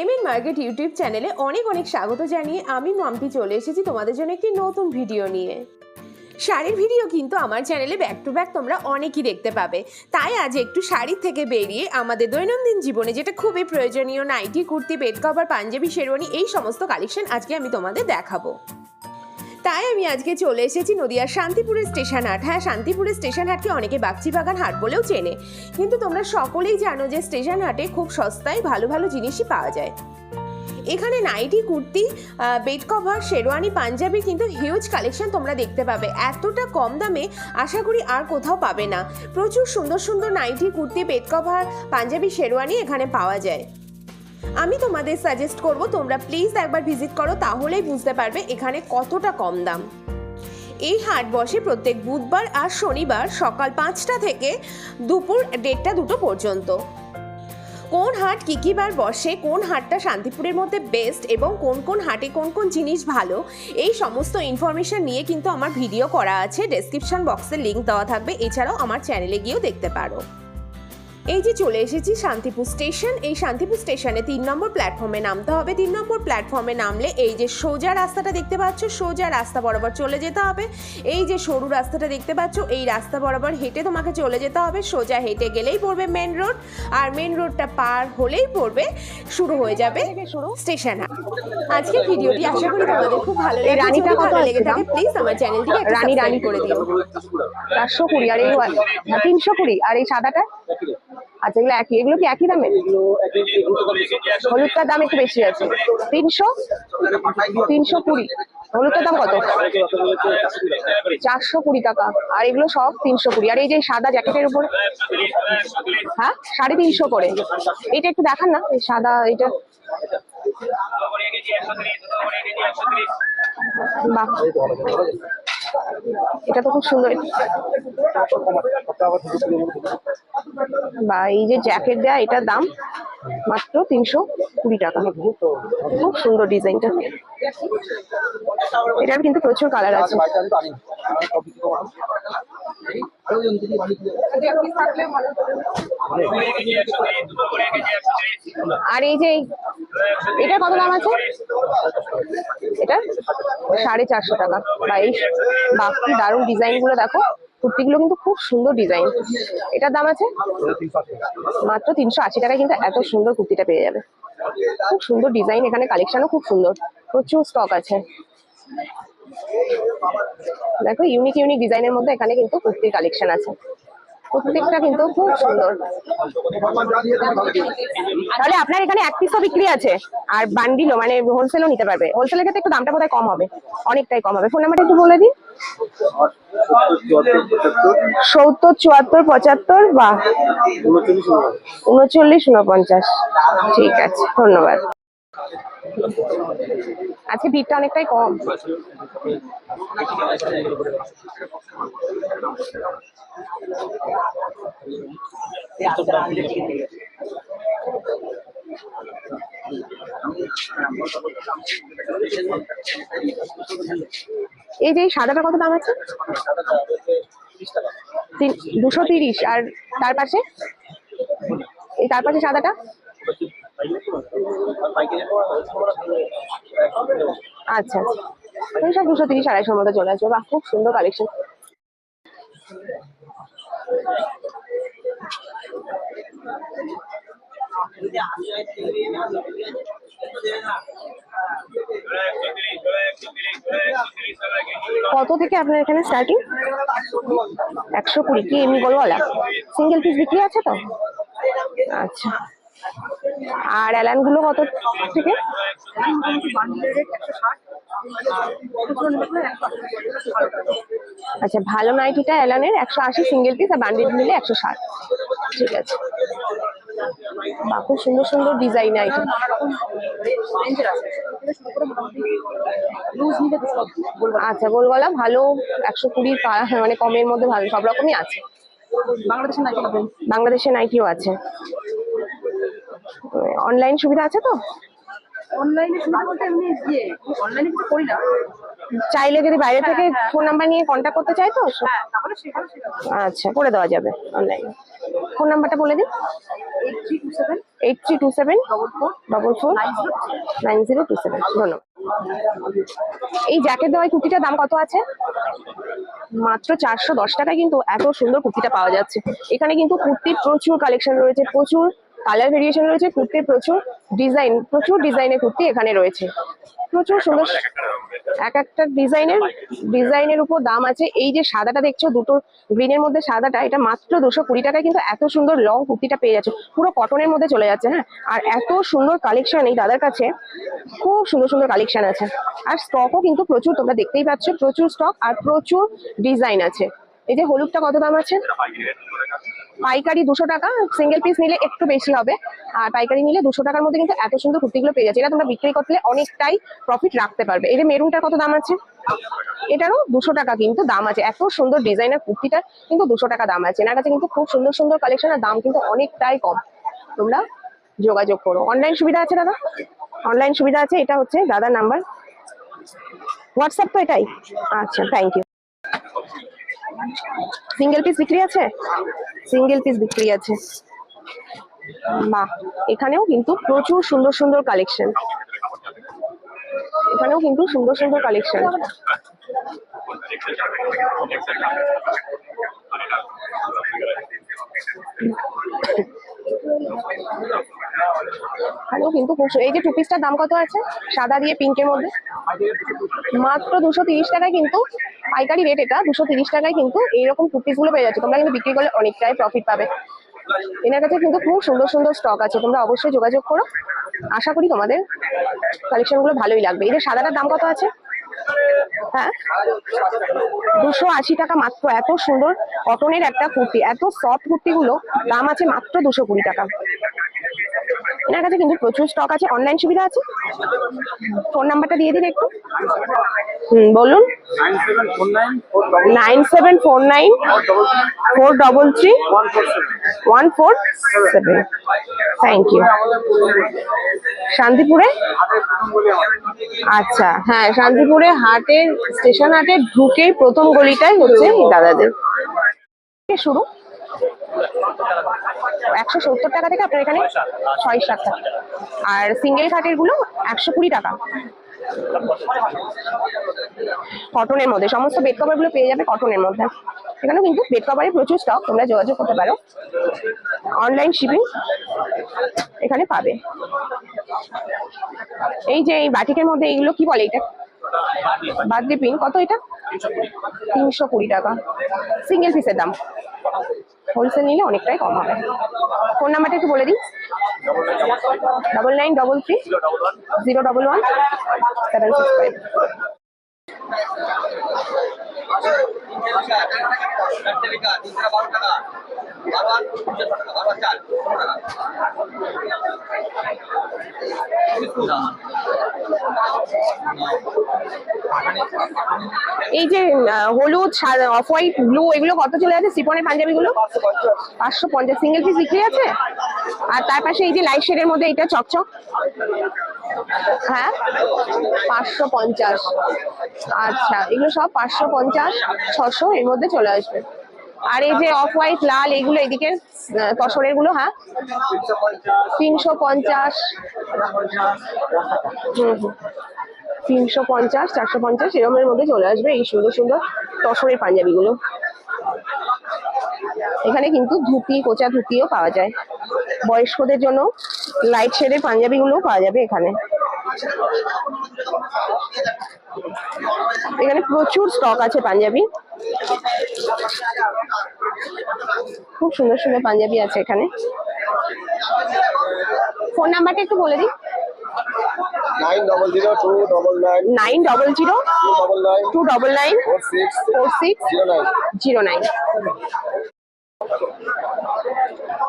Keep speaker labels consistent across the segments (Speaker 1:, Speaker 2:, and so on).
Speaker 1: M N market YouTube চ্যানেলে অনেক অনেক স্বাগত জানিয়ে আমি মাম্পি চলে এসেছি তোমাদের জন্য একটি নতুন ভিডিও নিয়ে। শাড়ির ভিডিও কিন্তু আমার চ্যানেলে ব্যাক টু ব্যাক তোমরা অনেকই দেখতে পাবে। তাই আজ একটু শাড়ির থেকে বেরিয়ে আমাদের দৈনন্দিন জীবনে যেটা খুবই প্রয়োজনীয় nightie kurti, bed cover, panjabi, sherwani এই সমস্ত কালেকশন আজকে আমি তোমাদের দেখাবো। তাই আমি আজকে চলে এসেছি নদিয়ার শান্তিপুরের স্টেশন হাট হ্যাঁ শান্তিপুরের স্টেশন হাটকে অনেকে বাগচি বাগান হাট বলেও চেনে। কিন্তু তোমরা সকলেই জানো যে স্টেশন হাটে খুব সস্তায় ভালো ভালো জিনিসই পাওয়া যায়। এখানে nightie, kurti bed cover, sherwani, panjabi কিন্তু হিউজ কালেকশন তোমরা দেখতে পাবে। এতটা কম দামে আশা করি আর কোথাও পাবে না। প্রচুর সুন্দর সুন্দর nightie, kurti, bed cover, panjabi, sherwani এখানে পাওয়া যায়। আমি তোমাদের সাজেস্ট করব, তোমরা প্লিজ একবার ভিজিট করো, তাহলেই বুঝতে পারবে এখানে কতটা কম দাম। এই হাট বসে প্রত্যেক বুধবার আর শনিবার সকাল পাঁচটা থেকে দুপুর দেড়টা দুটো পর্যন্ত। কোন হাট কী কী বার বসে, কোন হাটটা শান্তিপুরের মধ্যে বেস্ট এবং কোন কোন হাটে কোন কোন জিনিস ভালো, এই সমস্ত ইনফরমেশন নিয়ে কিন্তু আমার ভিডিও করা আছে। ডেসক্রিপশন বক্সে লিঙ্ক দেওয়া থাকবে, এছাড়াও আমার চ্যানেলে গিয়েও দেখতে পারো। এই যে চলে এসেছি শান্তিপুর স্টেশন এই শান্তিপুর স্টেশনে তিন নম্বর প্ল্যাটফর্মে নামতে হবে। তিন নম্বর প্ল্যাটফর্মে নামলে এই যে সোজা রাস্তাটা দেখতে পাচ্ছ সোজা রাস্তা বরাবর চলে যেতে হবে। এই যে সরু রাস্তাটা দেখতে পাচ্ছ এই রাস্তা বরাবর হেঁটে তোমাকে চলে যেতে হবে। সোজা হেঁটে গেলেই পড়বে মেন রোড আর মেন রোডটা পার হলেই পড়বে শুরু হয়ে যাবে স্টেশন আজকে ভিডিওটি আশা করি তোমাদের খুব ভালো লাগে
Speaker 2: রানীটা
Speaker 1: ভালো লেগে থাকে প্লিজ আমার চ্যানেলটিকে
Speaker 2: রানী, রানী
Speaker 1: করে দিও।
Speaker 2: চারশো কুড়ি আর এই তিনশো কুড়ি আর এই সাদাটা? আচ্ছা এগুলো একই, এগুলো কি একই দামে হলুদটার দাম একটু বেশি আছে। তিনশো? তিনশো কুড়ি। হলুদটার দাম কত? চারশো কুড়ি টাকা। আর এগুলো সব তিনশো কুড়ি। আর এই যে সাদা জ্যাকেটের উপর? হ্যাঁ? সাড়ে তিনশো করে। এটা একটু দেখান না, এই সাদা এটা। বাহ। এটা তো খুব সুন্দর। বা এই যে জ্যাকেট দেয়া এটার দাম মাত্র তিনশো কুড়ি টাকা। খুব সুন্দর ডিজাইনটা এটার কিন্তু প্রচুর কালার আছে। আর এই যে এটা কত দাম আছে? এটা সাড়ে চারশো টাকা। বা এই বাকি দারুণ ডিজাইনগুলো দেখো, কুর্তিগুলো কিন্তু খুব সুন্দর ডিজাইন। এটার দাম আছে? মাত্র তিনশো আশি টাকায় কিন্তু এত সুন্দর কুর্তিটা পেয়ে যাবে। খুব সুন্দর ডিজাইন, এখানে কালেকশনও খুব সুন্দর। প্রচুর স্টক আছে। দেখো ইউনিক ইউনিক ডিজাইনের মধ্যে এখানে কিন্তু কুর্তির কালেকশন আছে। প্রত্যেকটা কিন্তু খুব সুন্দর। তাহলে আপনার এখানে এক পিসও বিক্রি আছে, আর বান্ডিলও মানে হোলসেলও নিতে পারবে। হোলসেলের ক্ষেত্রে একটু দামটা বোধহয় কম হবে, অনেকটাই কম হবে। ফোন নাম্বারটা একটু বলে দিন। সত্তর, চুয়াত্তর, পঁচাত্তর বা উনচল্লিশ, উনপঞ্চাশ। ঠিক আছে, ধন্যবাদ। আজকে ভিড়টা অনেকটাই কম। এই যে সাদাটা কত দাম আছে? দুশো তিরিশ। আর তার পাশে? এই তার পাশে সাদাটা? আচ্ছা আচ্ছা। সব দুশো তিরিশ, আড়াইশোর মধ্যে চলে আসবে। বাহ, খুব সুন্দর কালেকশন কত থেকে আপনার এখানে স্টার্টিং একশো কুড়ি। কি এমনি বলওয়ালা সিঙ্গেল পিস বিক্রি আছে তো? আচ্ছা। আর অ্যালানগুলো কত থেকে? আচ্ছা ভালো নাইটিটা অ্যালানের একশো আশি সিঙ্গেল পিস আর বান্ডিল মিলে একশো ষাট। ঠিক আছে। বা খুব সুন্দর সুন্দর ডিজাইন আইটেম আচ্ছা গোলগলা ভালো একশো কুড়ি মানে কমের মধ্যে ভালো সব রকমই আছে।
Speaker 3: বাংলাদেশের
Speaker 2: বাংলাদেশে নাইটিও আছে। অনলাইন সুবিধা আছে তো?
Speaker 3: অনলাইনে শুরু বলতে এমনি ইয়ে অনলাইনে কিছু করি না।
Speaker 2: চাইলে যদি বাইরে থেকে ফোন নাম্বার নিয়ে কন্ট্যাক্ট করতে চাই তো?
Speaker 3: হ্যাঁ
Speaker 2: আচ্ছা করে দেওয়া যাবে অনলাইনে ফোন নাম্বারটা বলে দিন
Speaker 3: eight three two seven
Speaker 2: double four nine zero two seven ধন্যবাদ। এই জ্যাকেট দেওয়া কুর্তিটার দাম কত আছে? মাত্র চারশো দশ টাকায় কিন্তু এত সুন্দর কুর্তিটা পাওয়া যাচ্ছে। এখানে কিন্তু কুর্তির প্রচুর কালেকশন রয়েছে প্রচুর কালার ভেরিয়েশন রয়েছে কুর্তির প্রচুর ডিজাইন প্রচুর ডিজাইনের কুর্তি এখানে রয়েছে। প্রচুর সুন্দর এক একটা ডিজাইনের ডিজাইনের উপর দাম আছে। এই যে সাদাটা দেখছ দুটো গ্রিনের মধ্যে সাদাটা এটা মাত্র দুশো কুড়ি টাকায় কিন্তু এত সুন্দর লং কুর্তিটা পেয়ে যাচ্ছে। পুরো কটনের মধ্যে চলে যাচ্ছে হ্যাঁ? আর এত সুন্দর কালেকশন এই দাদার কাছে। খুব সুন্দর সুন্দর কালেকশন আছে। আর স্টকও কিন্তু প্রচুর তোমরা দেখতেই পাচ্ছ প্রচুর স্টক আর প্রচুর ডিজাইন আছে। এই যে হলুদটা কত দাম আছে? পাইকারি দুশো টাকা সিঙ্গেল পিস নিলে একটু বেশি হবে। আর পাইকারি নিলে দুশো টাকার মধ্যে কিন্তু এত সুন্দর কুর্তিগুলো পেয়ে যাচ্ছে। এটা তোমরা বিক্রি করলে অনেকটাই প্রফিট রাখতে পারবে। এই যে মেরুনটার কত দাম আছে? এটারও দুশো টাকা কিন্তু দাম আছে। এত সুন্দর ডিজাইনের কুর্তিটার কিন্তু দুশো টাকা দাম আছে। এনার কাছে কিন্তু খুব সুন্দর সুন্দর কালেকশন আর দাম কিন্তু অনেকটাই কম। তোমরা যোগাযোগ করো। অনলাইন সুবিধা আছে, দাদা? অনলাইন সুবিধা আছে, এটা হচ্ছে দাদার নাম্বার হোয়াটসঅ্যাপ তো এটাই। আচ্ছা থ্যাংক ইউ সিঙ্গেল পিস বিক্রি আছে? সিঙ্গেল পিস বিক্রি আছে। বাহ, এখানেও কিন্তু প্রচুর সুন্দর সুন্দর কালেকশন এখানেও কিন্তু সুন্দর সুন্দর কালেকশন এই যে দাম কত আছে? সাদা দিয়ে পিঙ্কের মধ্যে। মাত্র দুশো তিরিশ টাকায় কিন্তু পাইকারি রেট এটা দুশো তিরিশ টাকায় কিন্তু এইরকম টু পিসগুলো পেয়ে যাচ্ছে। তোমরা কিন্তু বিক্রি করলে অনেকটাই প্রফিট পাবে। এনার কাছে কিন্তু খুব সুন্দর সুন্দর স্টক আছে। তোমরা অবশ্যই যোগাযোগ করো। আশা করি তোমাদের কালেকশনগুলো ভালোই লাগবে। এদের সাদাটার দাম কত আছে? হ্যাঁ? দুশো আশি টাকা মাত্র। এত সুন্দর কটনের একটা কুর্তি। এত সফট কুর্তিগুলো দাম আছে মাত্র দুশো কুড়ি টাকা। এনার কাছে কিন্তু প্রচুর স্টক আছে অনলাইন সুবিধা আছে? ফোন নাম্বারটা দিয়ে দিন একটু। হুম, বলুন।
Speaker 4: Nine seven four nine four double
Speaker 2: three
Speaker 4: one four seven
Speaker 2: thank you শান্তিপুরে? আচ্ছা হ্যাঁ শান্তিপুরে হাটের, স্টেশন হাটে ঢুকেই প্রথম গলিটাই হচ্ছে দাদাদের। শুরু? একশো সত্তর টাকা থেকে আপনার এখানে ছয় সাত টাকা। আর সিঙ্গেল খাটেরগুলো একশো কুড়ি টাকা। কটনের মধ্যে। সমস্ত বেড কভারগুলো পেয়ে যাবে কটনের মধ্যে। এখানেও কিন্তু বেড কভারের প্রচুর স্টক তোমরা যোগাযোগ করতে পারো। অনলাইন শিপিং এখানে পাবে। এই যে এই বাটিকের মধ্যে এইগুলো কি বলে এটা? বার্থডে পিন কত এটা? তিনশো কুড়ি টাকা। সিঙ্গেল পিসের দাম। হোলসেল নিলে অনেকটাই কম হবে। ফোন নাম্বারটা একটু বলে দিই। Double nine double three zero double one seven six five এই যে হলুদ অফ হোয়াইট, ব্লু, এগুলো কত চলে যাচ্ছে? সিপনের পাঞ্জাবি গুলো পাঁচশো পঞ্চাশ। সিঙ্গেল পিস বিক্রি আছে? আর তার পাশে এই যে লাইট শেডের মধ্যে এটা চকচক। হ্যাঁ? পাঁচশো পঞ্চাশ। আচ্ছা এগুলো সব পাঁচশো পঞ্চাশ, ছশো এর মধ্যে চলে আসবে। আর এই যে অফ হোয়াইট লাল এগুলো এদিকে আহ, তসরেরগুলো হ্যাঁ? তিনশো পঞ্চাশ। হুম হুম। তিনশো পঞ্চাশ চারশো পঞ্চাশ এরকমের মধ্যে চলে আসবে এই সুন্দর সুন্দর তসরের পাঞ্জাবিগুলো। এখানে কিন্তু ধুতি কোচা ধুতিও পাওয়া যায়। বয়স্কদের জন্য লাইট শেডের পাঞ্জাবিগুলোও পাওয়া যাবে এখানে। এখানে প্রচুর স্টক আছে পাঞ্জাবি। খুব সুন্দর সুন্দর পাঞ্জাবি আছে এখানে। ফোন নাম্বারটা একটু বলে দিই।
Speaker 4: Nine double zero two double nine. Four six zero nine.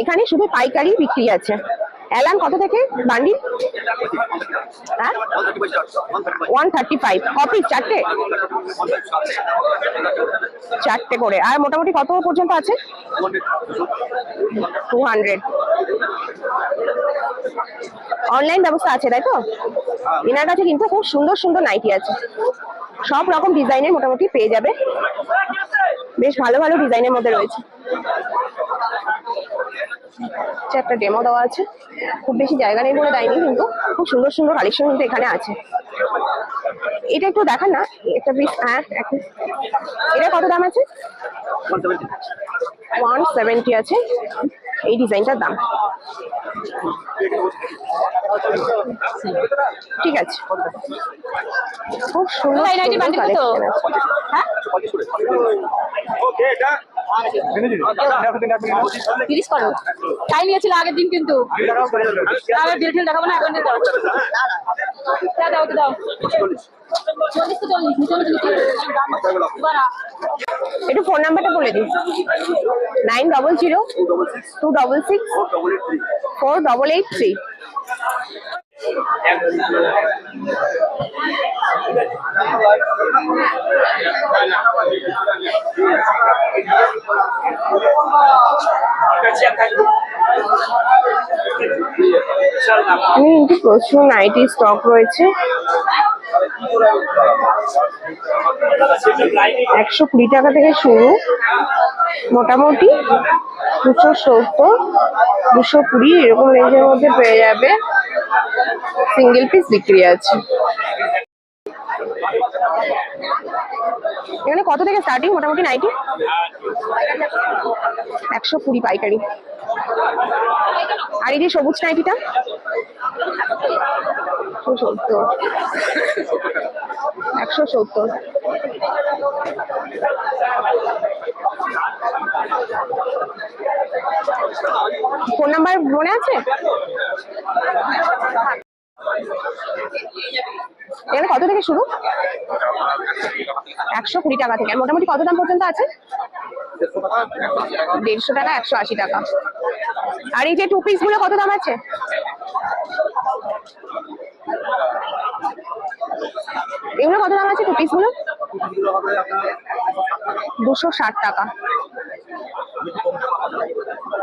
Speaker 2: এখানে শুধু পাইকারি বিক্রি আছে। অ্যালান কত থেকে বান্ডিল হ্যাঁ? ওয়ান থার্টি ফাইভ কপি চারটে? চারটে করে। আর মোটামুটি কত পর্যন্ত আছে? টু হান্ড্রেড অনলাইন ব্যবস্থা আছে, তাই তো? এনার কাছে কিন্তু খুব সুন্দর সুন্দর নাইটি আছে। সব রকম ডিজাইনের মোটামুটি পেয়ে যাবে। বেশ ভালো ভালো ডিজাইনের মধ্যে রয়েছে। আচ্ছা, একটা ডেমো দেওয়া আছে। খুব বেশি জায়গা নেই বলে দেয়নি কিন্তু খুব সুন্দর সুন্দর কালেকশন কিন্তু এখানে আছে। এটা একটু দেখান না একটা পিস হ্যাঁ এক- এটা কত দাম আছে? ওয়ান সেভেন্টি আছে। এই ডিজাইনটার দাম। ঠিক আছে। খুব সুন্দর
Speaker 3: তিরিশ করো। তাই নিয়েছিল আগের দিন কিন্তু। দেখাবো না, এখন দাও। দাও দাও। চল্লিশ তো চল্লিশ
Speaker 2: একটু ফোন নাম্বারটা বলে দিন nine double zero two double six four double eight three প্রচুর নাইটি স্টক রয়েছে। একশো কুড়ি টাকা থেকে শুরু। মোটামুটি দুশো সত্তর, দুশো কুড়ি, এরকম রেঞ্জের মধ্যে পেয়ে যাবে। সিঙ্গেল পিস বিক্রি আছে। এখানে কত থেকে স্টার্টিং মোটামুটি নাইটি একশো কুড়ি পাইকারি। আর এই যে সবুজ নাইটিটা? একশো সত্তর। একশো সত্তর। ফোন নাম্বার মনে আছে? এখানে কত থেকে শুরু? একশো কুড়ি টাকা থেকে। মোটামুটি কত দাম পর্যন্ত আছে? দেড়শো টাকা, একশো আশি টাকা। আর এই যে টু পিসগুলো কত দাম আছে? এগুলো কত দাম আছে টু পিসগুলো? দুশো ষাট টাকা।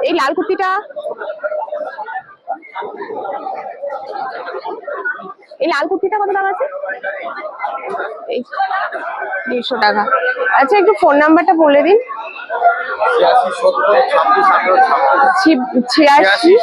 Speaker 2: এই লাল কুর্তিটা? এই লাল কুর্তিটা কত দাম আছে? দেড়শো টাকা। আচ্ছা একটু ফোন নাম্বারটা বলে দিন।
Speaker 4: ছিয়াশি সত্তর ছাব্বিশ আঠারো ছাব্বিশ
Speaker 2: ঠিক ছিয়াশি